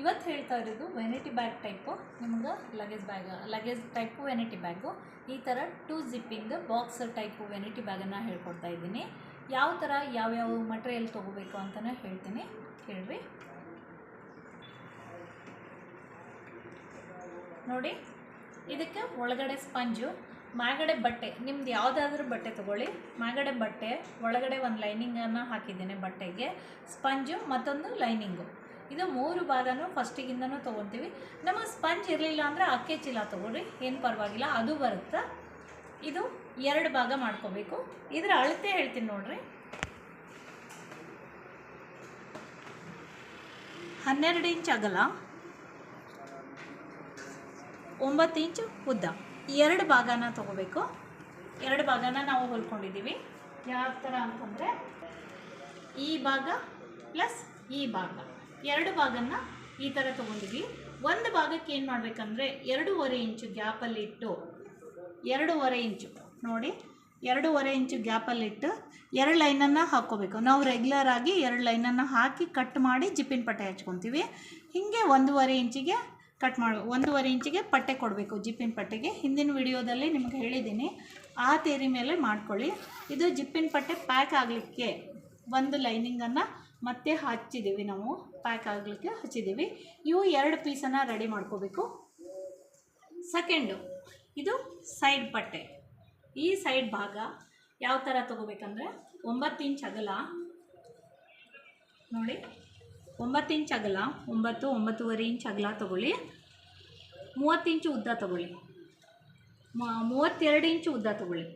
ಇವತ್ತು ಹೇಳ್ತಾ ಇರೋದು ವೆನಿಟಿ ಬ್ಯಾಗ್ ಟೈಪು ನಿಮ್ಗೆ luggage bag luggage type vanity bag ಈ ಥರ two zipping box type vanity ಬ್ಯಾಗನ್ನು ಹೇಳ್ಕೊಡ್ತಾ ಇದ್ದೀನಿ. ಯಾವ ಥರ ಯಾವ್ಯಾವ ಮಟೀರಿಯಲ್ ತೊಗೋಬೇಕು ಅಂತಲೇ ಹೇಳ್ತೀನಿ. ಕೇಳ್ರಿ. ನೋಡಿ, ಇದಕ್ಕೆ ಒಳಗಡೆ ಸ್ಪಂಜು ಮ್ಯಾಗಡೆ ಬಟ್ಟೆ. ನಿಮ್ದು ಯಾವುದಾದ್ರೂ ಬಟ್ಟೆ ತೊಗೊಳ್ಳಿ. ಮ್ಯಾಗಡೆ ಬಟ್ಟೆ, ಒಳಗಡೆ ಒಂದು ಲೈನಿಂಗನ್ನು ಹಾಕಿದ್ದೇನೆ ಬಟ್ಟೆಗೆ. ಸ್ಪಂಜು ಮತ್ತೊಂದು ಲೈನಿಂಗು ಇದು ಮೂರು ಭಾಗನೂ ಫಸ್ಟಿಗಿಂದನೂ ತೊಗೊಳ್ತೀವಿ. ನಮಗೆ ಸ್ಪಂಜ್ ಇರಲಿಲ್ಲ ಅಂದರೆ ಅಕ್ಕಿ ಚೀಲ ತೊಗೊಳ್ರಿ, ಏನು ಪರವಾಗಿಲ್ಲ, ಅದು ಬರುತ್ತೆ. ಇದು ಎರಡು ಭಾಗ ಮಾಡ್ಕೋಬೇಕು. ಇದರ ಅಳತೆ ಹೇಳ್ತೀನಿ ನೋಡ್ರಿ. ಹನ್ನೆರಡು ಇಂಚ್ ಅಗಲ, ಒಂಬತ್ತು ಇಂಚು ಉದ್ದ. ಎರಡು ಭಾಗನ ತೊಗೋಬೇಕು. ಎರಡು ಭಾಗನ ನಾವು ಹೊಲ್ಕೊಂಡಿದ್ದೀವಿ. ಯಾವ ಥರ ಅಂತಂದರೆ ಈ ಭಾಗ ಪ್ಲಸ್ ಈ ಭಾಗ. ಎರಡು ಭಾಗನ ಈ ಥರ ತೊಗೊಂಡಿದ್ವಿ. ಒಂದು ಭಾಗಕ್ಕೆ ಏನು ಮಾಡಬೇಕಂದ್ರೆ ಎರಡೂವರೆ ಇಂಚು ಗ್ಯಾಪಲ್ಲಿಟ್ಟು ಎರಡೂವರೆ ಇಂಚು, ನೋಡಿ, ಎರಡೂವರೆ ಇಂಚು ಗ್ಯಾಪಲ್ಲಿಟ್ಟು ಎರಡು ಲೈನನ್ನು ಹಾಕ್ಕೋಬೇಕು. ನಾವು ರೆಗ್ಯುಲರ್ ಆಗಿ ಎರಡು ಲೈನನ್ನು ಹಾಕಿ ಕಟ್ ಮಾಡಿ ಜಿಪ್ಪಿನ ಪಟ್ಟೆ ಹಚ್ಕೊತೀವಿ. ಹೀಗೆ ಒಂದೂವರೆ ಇಂಚಿಗೆ ಕಟ್ ಮಾಡಿ, ಒಂದೂವರೆ ಇಂಚಿಗೆ ಪಟ್ಟೆ ಕೊಡಬೇಕು ಜಿಪ್ಪಿನ ಪಟ್ಟೆಗೆ. ಹಿಂದಿನ ವಿಡಿಯೋದಲ್ಲಿ ನಿಮಗೆ ಹೇಳಿದ್ದೀನಿ. ಆ ತೇರಿ ಮೇಲೆ ಮಾಡ್ಕೊಳ್ಳಿ. ಇದು ಜಿಪ್ಪಿನ ಪಟ್ಟೆ ಪ್ಯಾಕ್ ಆಗಲಿಕ್ಕೆ ಒಂದು ಲೈನಿಂಗನ್ನು ಮತ್ತೆ ಹಚ್ಚಿದ್ದೀವಿ ನಾವು ಪ್ಯಾಕ್ ಆಗಲಿಕ್ಕೆ ಹಚ್ಚಿದ್ದೀವಿ ಇವು ಎರಡು ಪೀಸನ್ನು ರೆಡಿ ಮಾಡ್ಕೋಬೇಕು. ಸೆಕೆಂಡು ಇದು ಸೈಡ್ ಬಟ್ಟೆ. ಈ ಸೈಡ್ ಭಾಗ ಯಾವ ಥರ ತೊಗೋಬೇಕಂದ್ರೆ, ಒಂಬತ್ತು ಇಂಚ್ ಅಗಲ, ನೋಡಿ, ಒಂಬತ್ತು ಇಂಚ್ ಅಗಲ, ಒಂಬತ್ತು, ಒಂಬತ್ತುವರೆ ಇಂಚ್ ಅಗಲ ತೊಗೊಳ್ಳಿ. ಮೂವತ್ತು ಇಂಚು ಉದ್ದ ತೊಗೊಳ್ಳಿ. ಮೂವತ್ತೆರಡು ಇಂಚು ಉದ್ದ ತೊಗೊಳ್ಳಿ.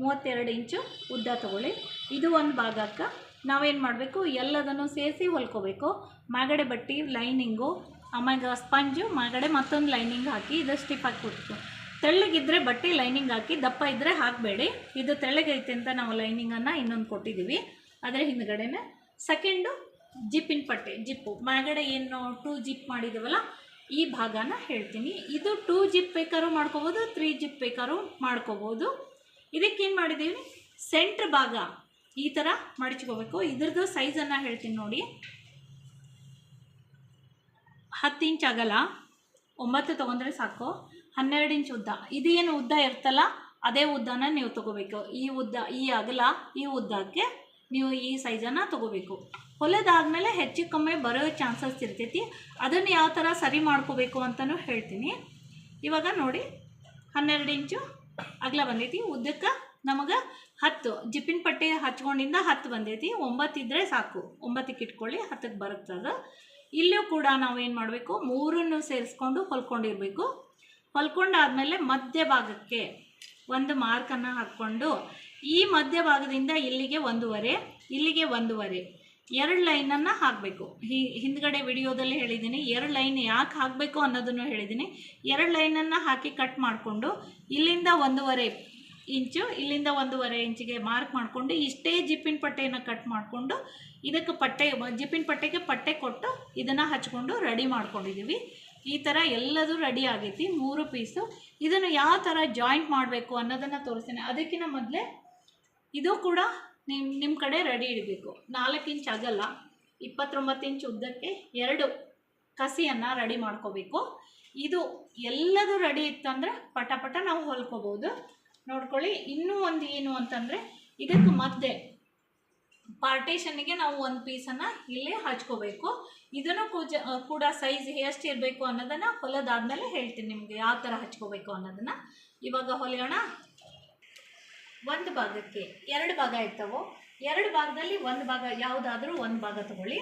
ಮೂವತ್ತೆರಡು ಇಂಚು ಉದ್ದ ತೊಗೊಳ್ಳಿ. ಇದು ಒಂದು ಭಾಗಕ್ಕೆ ನಾವೇನು ಮಾಡಬೇಕು? ಎಲ್ಲದನ್ನು ಸೇರಿಸಿ ಹೊಲ್ಕೋಬೇಕು. ಮಾಗಡೆ ಬಟ್ಟೆ, ಲೈನಿಂಗು ಆಮ್ಯಾಗ ಸ್ಪಂಜು, ಮಾಗಡೆ ಮತ್ತೊಂದು ಲೈನಿಂಗ್ ಹಾಕಿ ಇದು ಸ್ಟಿಪ್ ಹಾಕಿಬಿಡ್ತು ತೆಳ್ಳಗಿದ್ರೆ ಬಟ್ಟೆ ಲೈನಿಂಗ್ ಹಾಕಿ, ದಪ್ಪ ಇದ್ದರೆ ಹಾಕಬೇಡಿ. ಇದು ತೆಳ್ಳಗೈತೆ ಅಂತ ನಾವು ಲೈನಿಂಗನ್ನು ಇನ್ನೊಂದು ಕೊಟ್ಟಿದ್ದೀವಿ ಅದರ ಹಿಂದ್ಗಡೆನೆ ಸೆಕೆಂಡು ಜಿಪ್ಪಿನ ಪಟ್ಟೆ, ಜಿಪ್ಪು. ಮ್ಯಾಗಡೆ ಏನು ಟೂ ಜಿಪ್ ಮಾಡಿದ್ದೀವಲ್ಲ ಈ ಭಾಗನ ಹೇಳ್ತೀನಿ. ಇದು ಟೂ ಜಿಪ್ ಬೇಕಾದ್ರೂ ಮಾಡ್ಕೋಬೋದು ತ್ರೀ ಜಿಪ್ ಬೇಕಾದ್ರೂ ಮಾಡ್ಕೋಬೋದು. ಇದಕ್ಕೇನು ಮಾಡಿದ್ದೀವಿ ಸೆಂಟ್ರ್ ಭಾಗ. ಈ ಥರ ಮಡಚ್ಕೋಬೇಕು ಇದ್ರದ್ದು ಸೈಜನ್ನು ಹೇಳ್ತೀನಿ ನೋಡಿ. ಹತ್ತು ಇಂಚ್ ಅಗಲ ಒಂಬತ್ತು ತೊಗೊಂಡ್ರೆ ಸಾಕು. ಹನ್ನೆರಡು ಇಂಚ್ ಉದ್ದ. ಇದು ಏನು ಉದ್ದ ಇರ್ತಲ್ಲ, ಅದೇ ಉದ್ದನ ನೀವು ತೊಗೋಬೇಕು. ಈ ಉದ್ದ, ಈ ಅಗಲ, ಈ ಉದ್ದಕ್ಕೆ ನೀವು ಈ ಸೈಜನ್ನು ತೊಗೋಬೇಕು. ಹೊಲದಾದ್ಮೇಲೆ ಹೆಚ್ಚು ಕಮ್ಮಿ ಬರೋ ಚಾನ್ಸಸ್ ಇರ್ತೈತಿ. ಅದನ್ನು ಯಾವ ಥರ ಸರಿ ಮಾಡ್ಕೋಬೇಕು ಅಂತಲೂ ಹೇಳ್ತೀನಿ. ಇವಾಗ ನೋಡಿ, ಹನ್ನೆರಡು ಇಂಚು ಅಗಲ ಬಂದೈತಿ, ಉದ್ದಕ್ಕೆ ನಮಗೆ ಹತ್ತು. ಜಿಪ್ಪಿನ ಪಟ್ಟಿ ಹಚ್ಕೊಂಡಿಂದ ಹತ್ತು ಬಂದೈತಿ, ಒಂಬತ್ತು ಇದ್ದರೆ ಸಾಕು. ಒಂಬತ್ತಕ್ಕೆ ಇಟ್ಕೊಳ್ಳಿ, ಹತ್ತಕ್ಕೆ ಅದು. ಇಲ್ಲೂ ಕೂಡ ನಾವು ಏನು ಮಾಡಬೇಕು, ಮೂರನ್ನು ಸೇರಿಸ್ಕೊಂಡು ಹೊಲ್ಕೊಂಡಿರಬೇಕು. ಹೊಲ್ಕೊಂಡಾದ್ಮೇಲೆ ಮಧ್ಯ ಭಾಗಕ್ಕೆ ಒಂದು ಮಾರ್ಕನ್ನು ಹಾಕ್ಕೊಂಡು, ಈ ಮಧ್ಯ ಭಾಗದಿಂದ ಇಲ್ಲಿಗೆ ಒಂದೂವರೆ ಇಲ್ಲಿಗೆ ಒಂದೂವರೆ. ಎರಡು ಲೈನನ್ನು ಹಾಕಬೇಕು. ಹಿ, ಹಿಂದ್ಗಡೆ ವಿಡಿಯೋದಲ್ಲಿ ಹೇಳಿದ್ದೀನಿ ಎರಡು ಲೈನ್ ಯಾಕೆ ಹಾಕಬೇಕು ಅನ್ನೋದನ್ನು ಹೇಳಿದ್ದೀನಿ ಎರಡು ಲೈನನ್ನು ಹಾಕಿ ಕಟ್ ಮಾಡಿಕೊಂಡು ಇಲ್ಲಿಂದ ಒಂದೂವರೆ ಇಂಚು, ಇಲ್ಲಿಂದ ಒಂದೂವರೆ ಇಂಚಿಗೆ ಮಾರ್ಕ್ ಮಾಡಿಕೊಂಡು ಇಷ್ಟೇ ಜಿಪ್ಪಿನ ಪಟ್ಟೆಯನ್ನು ಕಟ್ ಮಾಡಿಕೊಂಡು ಇದಕ್ಕೆ ಪಟ್ಟೆ, ಜಿಪ್ಪಿನ ಪಟ್ಟೆಗೆ ಪಟ್ಟೆ ಕೊಟ್ಟು ಇದನ್ನು ಹಚ್ಕೊಂಡು ರೆಡಿ ಮಾಡ್ಕೊಂಡಿದ್ದೀವಿ ಈ ಥರ ಎಲ್ಲದೂ ರೆಡಿ ಆಗೈತಿ, ಮೂರು ಪೀಸು ಇದನ್ನು ಯಾವ ಥರ ಜಾಯಿಂಟ್ ಮಾಡಬೇಕು ಅನ್ನೋದನ್ನು ತೋರಿಸ್ತೀನಿ. ಅದಕ್ಕಿಂತ ಮೊದಲೇ ಇದು ಕೂಡ ನಿಮ್ಮ ನಿಮ್ಮ ಕಡೆ ರೆಡಿ ಇಡಬೇಕು. ನಾಲ್ಕು ಇಂಚ್ ಆಗಲ್ಲ. ಇಪ್ಪತ್ತೊಂಬತ್ತು ಇಂಚ್ ಉದ್ದಕ್ಕೆ ಎರಡು ಕಸಿಯನ್ನು ರೆಡಿ ಮಾಡ್ಕೋಬೇಕು. ಇದು ಎಲ್ಲದೂ ರೆಡಿ ಇತ್ತಂದರೆ ಪಟ ಪಟ ನಾವು ಹೊಲ್ಕೋಬೋದು ನೋಡ್ಕೊಳ್ಳಿ, ಇನ್ನೂ ಒಂದು ಏನು ಅಂತಂದರೆ, ಇದಕ್ಕೆ ಮಧ್ಯೆ ಪಾರ್ಟೇಷನ್ಗೆ ನಾವು ಒಂದು ಪೀಸನ್ನು ಇಲ್ಲೇ ಹಚ್ಕೋಬೇಕು. ಇದನ್ನು ಕೂಜ ಕೂಡ ಸೈಜ್ ಎಷ್ಟು ಇರಬೇಕು ಅನ್ನೋದನ್ನು ಹೊಲದಾದ್ಮೇಲೆ ಹೇಳ್ತೀನಿ ನಿಮಗೆ ಯಾವ ಥರ ಹಚ್ಕೋಬೇಕು ಅನ್ನೋದನ್ನು. ಇವಾಗ ಹೊಲಿಯೋಣ. ಒಂದು ಭಾಗಕ್ಕೆ ಎರಡು ಭಾಗ ಇರ್ತವೋ, ಎರಡು ಭಾಗದಲ್ಲಿ ಒಂದು ಭಾಗ, ಯಾವುದಾದ್ರೂ ಒಂದು ಭಾಗ ತಗೊಳ್ಳಿ.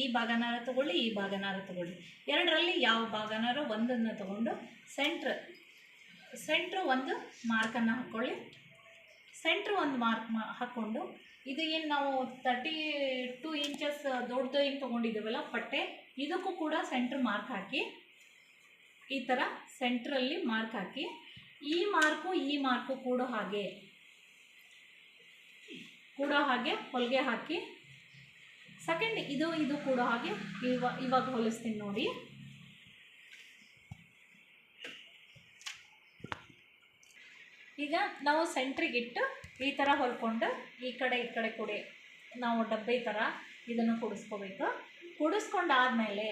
ಈ ಭಾಗನಾರ ತಗೊಳ್ಳಿ, ಈ ಭಾಗನಾರ ತಗೊಳ್ಳಿ. ಎರಡರಲ್ಲಿ ಯಾವ ಭಾಗನಾರ ಒಂದನ್ನು ತಗೊಂಡು ಸೆಂಟ್ರ್ ಸೆಂಟ್ರ್ ಒಂದು ಮಾರ್ಕನ್ನು ಹಾಕ್ಕೊಳ್ಳಿ ಸೆಂಟ್ರ್ ಒಂದು ಮಾರ್ಕ್ ಮಾ, ಹಾಕ್ಕೊಂಡು, ಇದು ಏನು ನಾವು ತರ್ಟಿ ಟೂ ಇಂಚಸ್ ದೊಡ್ಡದು ಏನು ತೊಗೊಂಡಿದ್ದೇವಲ್ಲ ಪಟ್ಟೆ, ಇದಕ್ಕೂ ಕೂಡ ಸೆಂಟ್ರ್ ಮಾರ್ಕ್ ಹಾಕಿ, ಈ ಥರ ಸೆಂಟ್ರಲ್ಲಿ ಮಾರ್ಕ್ ಹಾಕಿ, ಈ ಮಾರ್ಕು ಈ ಮಾರ್ಕು ಕೂಡ ಹಾಗೆ. ಕೂಡ ಹಾಗೆ ಹೊಲಿಗೆ ಹಾಕಿ ಸೆಕೆಂಡ್ ಇದು ಇದು ಕೂಡ ಹಾಗೆ ಇವ, ಇವಾಗ ಹೊಲಿಸ್ತೀನಿ ನೋಡಿ. ಈಗ ನಾವು ಸೆಂಟ್ರಿಗೆ ಇಟ್ಟು ಈ ಥರ ಹೊಲ್ಕೊಂಡು ಈ ಕಡೆ ಈ ಕಡೆ ಕೊಡಿ. ನಾವು ಡಬ್ಬೆ ಥರ ಇದನ್ನು ಕುಡಿಸ್ಕೋಬೇಕು. ಕುಡಿಸ್ಕೊಂಡಾದಮೇಲೆ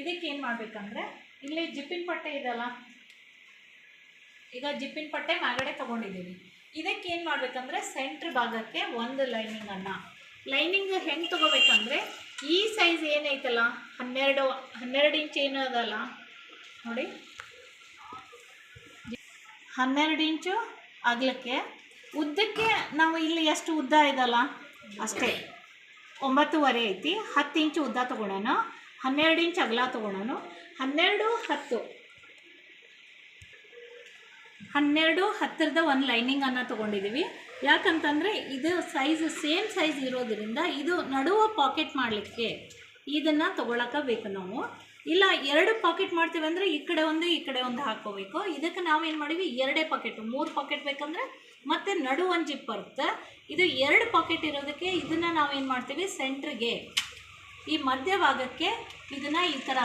ಇದಕ್ಕೆ ಏನು ಮಾಡಬೇಕಂದ್ರೆ, ಇಲ್ಲಿ ಜಿಪ್ಪಿನ ಪಟ್ಟೆ ಇದೆಯಲ್ಲ? ಈಗ ಜಿಪ್ಪಿನ ಪಟ್ಟೆ ಮ್ಯಾಗಡೆ ತೊಗೊಂಡಿದ್ದೀವಿ. ಇದಕ್ಕೆ ಏನು ಮಾಡಬೇಕಂದ್ರೆ ಸೆಂಟ್ರ್ ಭಾಗಕ್ಕೆ ಒಂದು ಲೈನಿಂಗನ್ನು ಲೈನಿಂಗ್ ಹೆಂಗೆ ತೊಗೋಬೇಕಂದ್ರೆ ಈ ಸೈಜ್ ಏನೈತಲ್ಲ? ಹನ್ನೆರಡು ಹನ್ನೆರಡು ಇಂಚ್ ಏನು ಅದಲ್ಲ ನೋಡಿ. ಹನ್ನೆರಡು ಇಂಚು ಅಗಲಕ್ಕೆ. ಉದ್ದಕ್ಕೆ ನಾವು ಇಲ್ಲಿ ಎಷ್ಟು ಉದ್ದ ಇದಲ್ಲ? ಅಷ್ಟೇ. ಒಂಬತ್ತುವರೆ ಐತಿ. ಹತ್ತು ಇಂಚು ಉದ್ದ ತೊಗೊಳೋಣ. ಹನ್ನೆರಡು ಇಂಚ್ ಅಗಲ ತೊಗೊಳೋಣ. ಹನ್ನೆರಡು, ಹತ್ತು. ಹನ್ನೆರಡು ಹತ್ತಿರದ ಒಂದು ಲೈನಿಂಗನ್ನು ತೊಗೊಂಡಿದ್ದೀವಿ ಯಾಕಂತಂದರೆ ಇದು ಸೈಜ್ ಸೇಮ್ ಸೈಜ್ ಇರೋದರಿಂದ ಇದು ನಡುವ ಪಾಕೆಟ್ ಮಾಡಲಿಕ್ಕೆ ಇದನ್ನು ತೊಗೊಳಕ್ಕೆ ಬೇಕು ನಾವು. ಇಲ್ಲ, ಎರಡು ಪಾಕೆಟ್ ಮಾಡ್ತೀವಿ ಅಂದರೆ ಈ ಕಡೆ ಒಂದು, ಈ ಕಡೆ ಒಂದು ಹಾಕೋಬೇಕು. ಇದಕ್ಕೆ ನಾವೇನು ಮಾಡೀವಿ ಎರಡೇ ಪಾಕೆಟ್ ಮೂರು ಪಾಕೆಟ್ ಬೇಕಂದ್ರೆ ಮತ್ತೆ ನಡು ಒಂದು ಜಿಪ್ ಬರುತ್ತೆ. ಇದು ಎರಡು ಪಾಕೆಟ್ ಇರೋದಕ್ಕೆ ಇದನ್ನು ನಾವೇನು ಮಾಡ್ತೀವಿ? ಸೆಂಟ್ರಿಗೆ ಈ ಮಧ್ಯಭಾಗಕ್ಕೆ ಇದನ್ನು ಈ ಥರ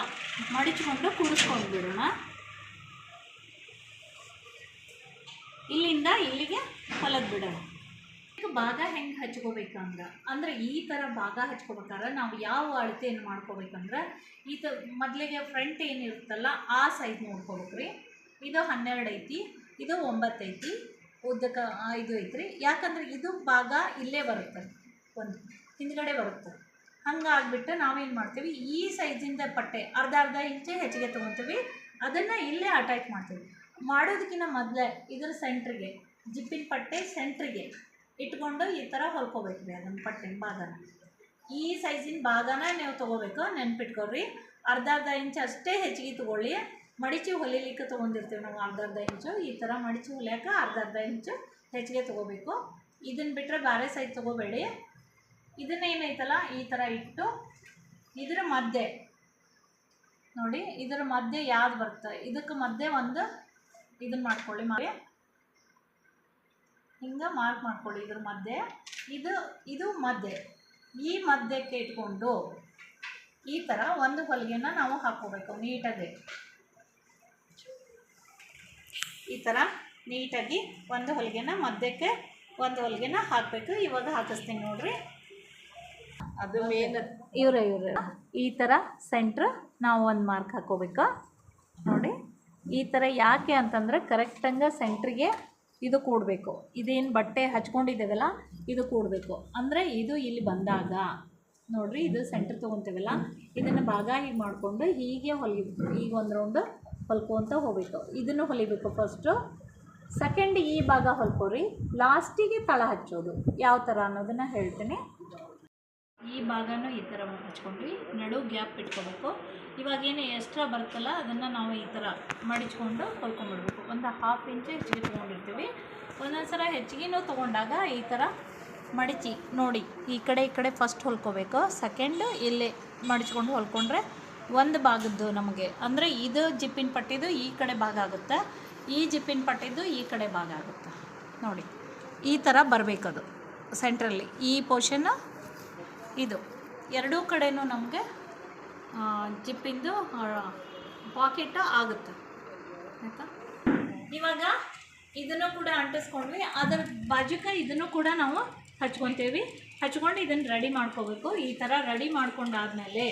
ಮಡಿಚ್ಕೊಂಡು ಕೂಡಿಸ್ಕೊಂಡು ಬಿಡೋಣ ಇಲ್ಲಿಂದ ಇಲ್ಲಿಗೆ ಹೊಲದ್ ಬಿಡೋಣ. ಈಗ ಭಾಗ ಹೆಂಗೆ ಹಚ್ಕೋಬೇಕಂದ್ರೆ? ಅಂದ್ರೆ ಈ ಥರ ಭಾಗ ಹಚ್ಕೋಬೇಕಾದ್ರೆ ನಾವು ಯಾವ ಅಳತೆಯನ್ನು ಮಾಡ್ಕೋಬೇಕಂದ್ರೆ ಈ ತ ಮೊದಲಿಗೆ ಫ್ರಂಟ್ ಏನಿರುತ್ತಲ್ಲ ಆ ಸೈಜ್ ನೋಡ್ಕೋಬೇಕ್ರಿ. ಇದು ಹನ್ನೆರಡು ಐತಿ, ಇದು ಒಂಬತ್ತು ಐತಿ, ಉದ್ದಕ್ಕೆ ಇದು ಐತ್ರಿ. ಯಾಕಂದ್ರೆ ಇದು ಭಾಗ ಇಲ್ಲೇ ಬರುತ್ತೆ, ಒಂದು ಹಿಂದ್ಗಡೆ ಬರುತ್ತೆ. ಹಂಗಾಗ್ಬಿಟ್ಟು ನಾವೇನು ಮಾಡ್ತೀವಿ, ಈ ಸೈಜಿಂದ ಪಟ್ಟೆ, ಅರ್ಧ ಅರ್ಧ ಇಂಚೆ ಹೆಚ್ಚಿಗೆ ತೊಗೊತೀವಿ, ಅದನ್ನು ಇಲ್ಲೇ ಅಟ್ಯಾಚ್ ಮಾಡ್ತೀವಿ. ಮಾಡೋದಕ್ಕಿಂತ ಮೊದಲೇ ಇದ್ರ ಸೆಂಟ್ರಿಗೆ ಜಿಪ್ಪಿನ ಪಟ್ಟೆ ಸೆಂಟ್ರಿಗೆ ಇಟ್ಕೊಂಡು ಈ ಥರ ಹೊಲ್ಕೋಬೇಕು ರೀ ಅದನ್ನು ಪಟ್ಟೆ ಭಾಗನ. ಈ ಸೈಜಿನ ಭಾಗನ ನೀವು ತೊಗೋಬೇಕು, ನೆನ್ಪಿಟ್ಕೊಳ್ರಿ. ಅರ್ಧ ಅರ್ಧ ಇಂಚ್ ಅಷ್ಟೇ ಹೆಚ್ಚಿಗೆ ತೊಗೊಳ್ಳಿ. ಮಡಿಚಿ ಹೊಲಿಲಿಕ್ಕೆ ತೊಗೊಂಡಿರ್ತೀವಿ ನಾವು ಅರ್ಧ ಅರ್ಧ ಇಂಚು. ಈ ಥರ ಮಡಿಚಿ ಹೊಲಿಯೋಕೆ ಅರ್ಧ ಅರ್ಧ ಇಂಚು ಹೆಚ್ಚಿಗೆ ತೊಗೋಬೇಕು. ಇದನ್ನು ಬಿಟ್ಟರೆ ಬೇರೆ ಸೈಜ್ ತೊಗೋಬೇಡಿ. ಇದನ್ನೇನೈತಲ್ಲ ಈ ಥರ ಇಟ್ಟು ಇದರ ಮಧ್ಯೆ, ನೋಡಿ, ಇದರ ಮಧ್ಯೆ ಯಾವ್ದು ಬರುತ್ತೆ? ಇದಕ್ಕೆ ಮಧ್ಯೆ ಒಂದು ಇದನ್ನ ಮಾಡ್ಕೊಳ್ಳಿ ಮಾಡಿ ಹಿಂಗೆ ಮಾರ್ಕ್ ಮಾಡ್ಕೊಳ್ಳಿ ಇದ್ರ ಮಧ್ಯೆ. ಇದು ಇದು ಮಧ್ಯೆ. ಈ ಮಧ್ಯಕ್ಕೆ ಇಟ್ಕೊಂಡು ಈ ಥರ ಒಂದು ಹೊಲಿಗೆನ ನಾವು ಹಾಕ್ಕೋಬೇಕು ನೀಟಾಗಿ. ಈ ಥರ ನೀಟಾಗಿ ಒಂದು ಹೊಲಿಗೆನ ಮಧ್ಯಕ್ಕೆ ಒಂದು ಹೊಲಿಗೆನ ಹಾಕಬೇಕು. ಇವಾಗ ಹಾಕಿಸ್ತೀನಿ ನೋಡ್ರಿ. ಅದು ಇವ್ರ ಇವ್ರ ಇವ್ರೆ. ಈ ಥರ ಸೆಂಟ್ರ್ ನಾವು ಒಂದು ಮಾರ್ಕ್ ಹಾಕೋಬೇಕು ನೋಡಿ. ಈ ಥರ ಯಾಕೆ ಅಂತಂದರೆ ಕರೆಕ್ಟಂಗೆ ಸೆಂಟ್ರಿಗೆ ಇದು ಕೂಡಬೇಕು. ಇದೇನು ಬಟ್ಟೆ ಹಚ್ಕೊಂಡಿದ್ದೇವಲ್ಲ, ಇದು ಕೂಡಬೇಕು. ಅಂದರೆ ಇದು ಇಲ್ಲಿ ಬಂದಾಗ, ನೋಡ್ರಿ ಇದು ಸೆಂಟ್ರ್ ತೊಗೊತೀವಲ್ಲ, ಇದನ್ನು ಭಾಗ ಹೀಗೆ ಮಾಡಿಕೊಂಡು ಹೀಗೆ ಹೊಲಿ ಈಗ ಒಂದು ರೌಂಡು ಹೊಲ್ಕೊತ ಹೋಗ್ಬೇಕು. ಇದನ್ನು ಹೊಲಿಬೇಕು ಫಸ್ಟು ಸೆಕೆಂಡ್ ಈ ಭಾಗ ಹೊಲ್ಕೊರಿ ಲಾಸ್ಟಿಗೆ ತಳ ಹಚ್ಚೋದು. ಯಾವ ಥರ ಅನ್ನೋದನ್ನು ಹೇಳ್ತೀನಿ. ಈ ಭಾಗನೂ ಈ ಥರ ಹಚ್ಕೊಂಡ್ವಿ. ನಡು ಗ್ಯಾಪ್ ಇಟ್ಕೋಬೇಕು. ಇವಾಗ ಏನು ಎಕ್ಸ್ಟ್ರಾ ಬರುತ್ತಲ್ಲ, ಅದನ್ನು ನಾವು ಈ ಥರ ಮಡಿಚ್ಕೊಂಡು ಹೊಲ್ಕೊಂಡ್ಬಿಡ್ಬೇಕು ಒಂದು ಹಾಫ್ ಇಂಚು ಹೆಚ್ಚಿಗೆ ತೊಗೊಂಡಿರ್ತೀವಿ. ಒಂದೊಂದು ಸಲ ಹೆಚ್ಚಿಗೆನೂ ತೊಗೊಂಡಾಗ ಈ ಥರ ಮಡಿಚಿ, ನೋಡಿ, ಈ ಕಡೆ ಈ ಕಡೆ ಫಸ್ಟ್ ಹೊಲ್ಕೋಬೇಕು. ಸೆಕೆಂಡ್ ಇಲ್ಲಿ ಮಡಿಚ್ಕೊಂಡು ಹೊಲ್ಕೊಂಡ್ರೆ ಒಂದು ಭಾಗದ್ದು ನಮಗೆ. ಅಂದರೆ ಇದು ಜಿಪ್ಪಿನ ಪಟ್ಟಿದು ಈ ಕಡೆ ಭಾಗ ಆಗುತ್ತೆ. ಈ ಜಿಪ್ಪಿನ ಪಟ್ಟಿದ್ದು ಈ ಕಡೆ ಭಾಗ ಆಗುತ್ತೆ. ನೋಡಿ, ಈ ಥರ ಬರಬೇಕದು ಸೆಂಟ್ರಲ್ಲಿ ಈ ಪೋರ್ಷನ್ನು ಇದು ಎರಡೂ ಕಡೆನೂ ನಮಗೆ ಜಿಪ್ಪಿಂದು ಪಾಕೆಟ್ ಆಗುತ್ತೆ. ಆಯಿತಾ? ಇವಾಗ ಇದನ್ನು ಕೂಡ ಅಂಟಿಸ್ಕೊಂಡ್ವಿ. ಅದರ ಬಾಜುಕ ಇದನ್ನು ಕೂಡ ನಾವು ಹಚ್ಕೊತೀವಿ. ಹಚ್ಕೊಂಡು ಇದನ್ನು ರೆಡಿ ಮಾಡ್ಕೋಬೇಕು. ಈ ಥರ ರೆಡಿ ಮಾಡ್ಕೊಂಡಾದ್ಮೇಲೆ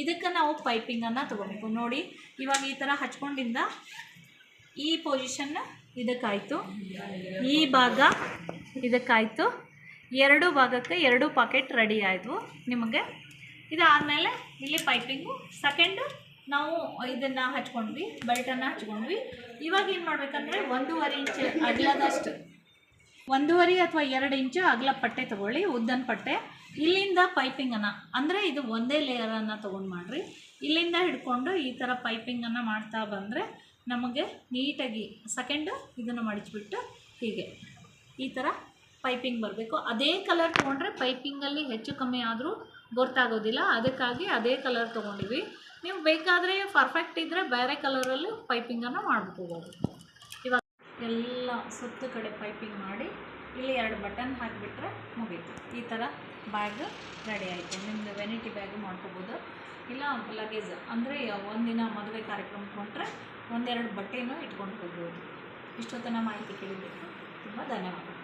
ಇದಕ್ಕೆ ನಾವು ಪೈಪಿಂಗನ್ನು ತೊಗೋಬೇಕು. ನೋಡಿ, ಇವಾಗ ಈ ಥರ ಹಚ್ಕೊಂಡಿಂದ ಈ ಪೊಸಿಷನ್ ಇದಕ್ಕಾಯಿತು. ಈ ಭಾಗ ಇದಕ್ಕಾಯಿತು. ಎರಡು ಭಾಗಕ್ಕೆ ಎರಡು ಪಾಕೆಟ್ ರೆಡಿ ಆಯಿತು ನಿಮಗೆ. ಇದಾದಮೇಲೆ ಇಲ್ಲಿ ಪೈಪಿಂಗು ಸೆಕೆಂಡು ನಾವು ಇದನ್ನು ಹಚ್ಕೊಂಡ್ವಿ, ಬೆಲ್ಟನ್ನು ಹಚ್ಕೊಂಡ್ವಿ. ಇವಾಗ ಏನು ಮಾಡಬೇಕಂದ್ರೆ ಒಂದೂವರೆ ಇಂಚ್ ಅಗಲದಷ್ಟು, ಒಂದೂವರೆ ಅಥವಾ ಎರಡು ಇಂಚು ಅಗಲ ಪಟ್ಟೆ ತೊಗೊಳ್ಳಿ, ಉದ್ದನ ಪಟ್ಟೆ. ಇಲ್ಲಿಂದ ಪೈಪಿಂಗನ್ನು ಅಂದರೆ ಇದು ಒಂದೇ ಲೇಯರನ್ನು ತೊಗೊಂಡು ಮಾಡಿರಿ. ಇಲ್ಲಿಂದ ಹಿಡ್ಕೊಂಡು ಈ ಥರ ಪೈಪಿಂಗನ್ನು ಮಾಡ್ತಾ ಬಂದರೆ ನಮಗೆ ನೀಟಾಗಿ ಸೆಕೆಂಡು ಇದನ್ನು ಮಡಚಿಬಿಟ್ಟು ಹೀಗೆ, ಈ ಥರ ಪೈಪಿಂಗ್ ಬರಬೇಕು. ಅದೇ ಕಲರ್ ತೊಗೊಂಡ್ರೆ ಪೈಪಿಂಗಲ್ಲಿ ಹೆಚ್ಚು ಕಮ್ಮಿ ಆದರೂ ಗೊತ್ತಾಗೋದಿಲ್ಲ. ಅದಕ್ಕಾಗಿ ಅದೇ ಕಲರ್ ತೊಗೊಂಡಿವಿ. ನೀವು ಬೇಕಾದರೆ ಪರ್ಫೆಕ್ಟ್ ಇದ್ದರೆ ಬೇರೆ ಕಲರಲ್ಲಿ ಪೈಪಿಂಗನ್ನು ಮಾಡ್ಕೋಬೋದು ಇವಾಗ ಎಲ್ಲ ಸುತ್ತ ಕಡೆ ಪೈಪಿಂಗ್ ಮಾಡಿ ಇಲ್ಲಿ ಎರಡು ಬಟನ್ ಹಾಕಿಬಿಟ್ರೆ ಮುಗೀತು. ಈ ಥರ ಬ್ಯಾಗ್ ರೆಡಿ ಆಯಿತು. ನಿಮ್ಮದು ವೆನಿಟಿ ಬ್ಯಾಗ್ ಮಾಡ್ಕೋಬೋದು. ಇಲ್ಲ ಲಗೇಜ್ ಅಂದರೆ ಒಂದಿನ ಮದುವೆ ಕಾರ್ಯಕ್ರಮಕ್ಕೆ ಕೊಟ್ಟರೆ ಒಂದೆರಡು ಬಟ್ಟೆನೂ ಇಟ್ಕೊಂಡು ಹೋಗ್ಬೋದು. ಇಷ್ಟೊತ್ತನ ಮಾಹಿತಿ ಕೇಳಿದ್ದಕ್ಕೆ ತುಂಬ ಧನ್ಯವಾದ